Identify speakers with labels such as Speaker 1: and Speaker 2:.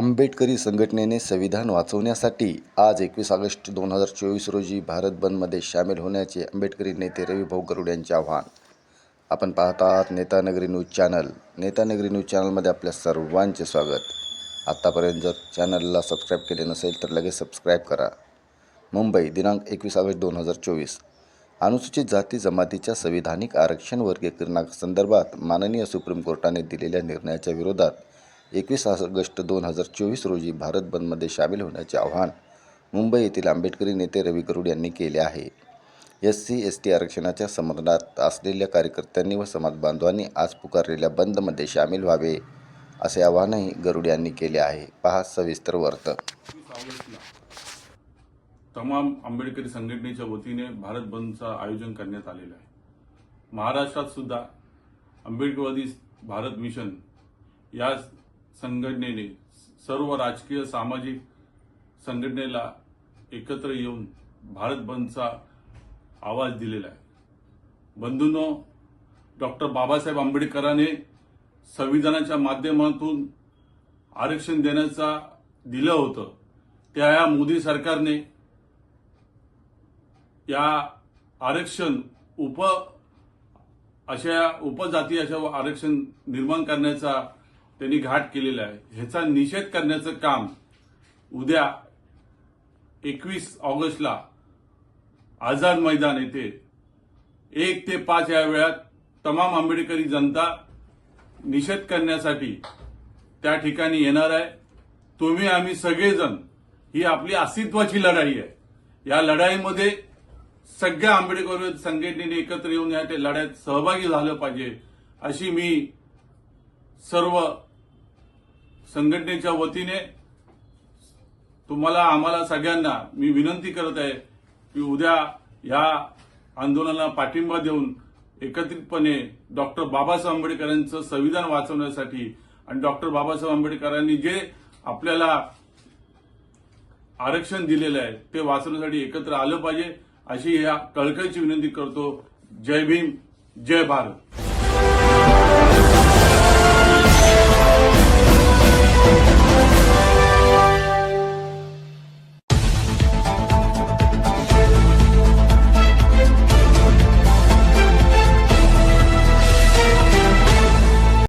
Speaker 1: आंबेडकरी संघटनेने संविधान वाचवण्यासाठी आज एकवीस ऑगस्ट दोन हजार चोवीस रोजी भारत बंदमध्ये सामील होण्याचे आंबेडकरी नेते रविभाऊ गरुड यांचे आव्हान. आपण पाहत आहात Netanagari news channel. Netanagari news चॅनलमध्ये आपल्या सर्वांचे स्वागत. आत्तापर्यंत जर चॅनलला सबस्क्राईब केले नसेल तर लगेच सबस्क्राईब करा. मुंबई दिनांक एकवीस ऑगस्ट दोन हजार चोवीस. अनुसूचित जाती जमातीच्या संविधानिक आरक्षण वर्गीकरणासंदर्भात माननीय सुप्रीम कोर्टाने दिलेल्या निर्णयाच्या विरोधात एकवीस ऑगस्ट दोन हजार चोवीस रोजी भारत बंदमध्ये सामील होण्याचे आवाहन मुंबई येथील आंबेडकरी नेते रवी गरुड यांनी केले आहे. एस सी एस टी आरक्षणाच्या समर्थनात असलेल्या कार्यकर्त्यांनी व समाज बांधवांनी आज पुकारलेल्या बंदमध्ये सामील व्हावे असे आवाहनही गरुड यांनी केले आहे. पहा सविस्तर वर्त
Speaker 2: तमाम आंबेडकरी संघटनेच्या वतीने भारत बंदचं आयोजन करण्यात आलेलं आहे. महाराष्ट्रात सुद्धा आंबेडकरवादी भारत मिशन या संघटनेने सर्व राजकीय सामाजिक संघटनेला एकत्र येऊन भारत बंदचा आवाज दिलेला आहे. बंधूंनो डॉक्टर बाबासाहेब आंबेडकरांनी संविधानाच्या माध्यमातून आरक्षण देण्याचा दिलं होतं. त्या या मोदी सरकारने या आरक्षण उप अशा उपजाती अशा आरक्षण निर्माण करण्याचा त्यांनी घाट केलेला आहे. ह्याचा निषेध करण्याचं काम उद्या एकवीस ऑगस्टला आझाद मैदान येथे एक ते पाच या वेळात तमाम आंबेडकरी जनता निषेध करण्यासाठी त्या ठिकाणी येणार आहे. तुम्ही आम्ही सगळेजण ही आपली अस्तित्वाची लढाई आहे. या लढाईमध्ये सगळ्या आंबेडकर संघटनेने एकत्र येऊन या ते लढ्यात सहभागी झालं पाहिजे अशी मी सर्व संघटनेच्या वतीने तुम्हाला आम्हाला सगळ्यांना मी विनंती करत आहे की उद्या या आंदोलनाला पाठिंबा देऊन एकत्रितपणे डॉक्टर बाबासाहेब आंबेडकरांचं संविधान वाचवण्यासाठी आणि डॉक्टर बाबासाहेब आंबेडकरांनी जे आपल्याला आरक्षण दिलेलं आहे ते वाचवण्यासाठी एकत्र आलं पाहिजे अशी या कळकळीची विनंती करतो. जय भीम जय भारत.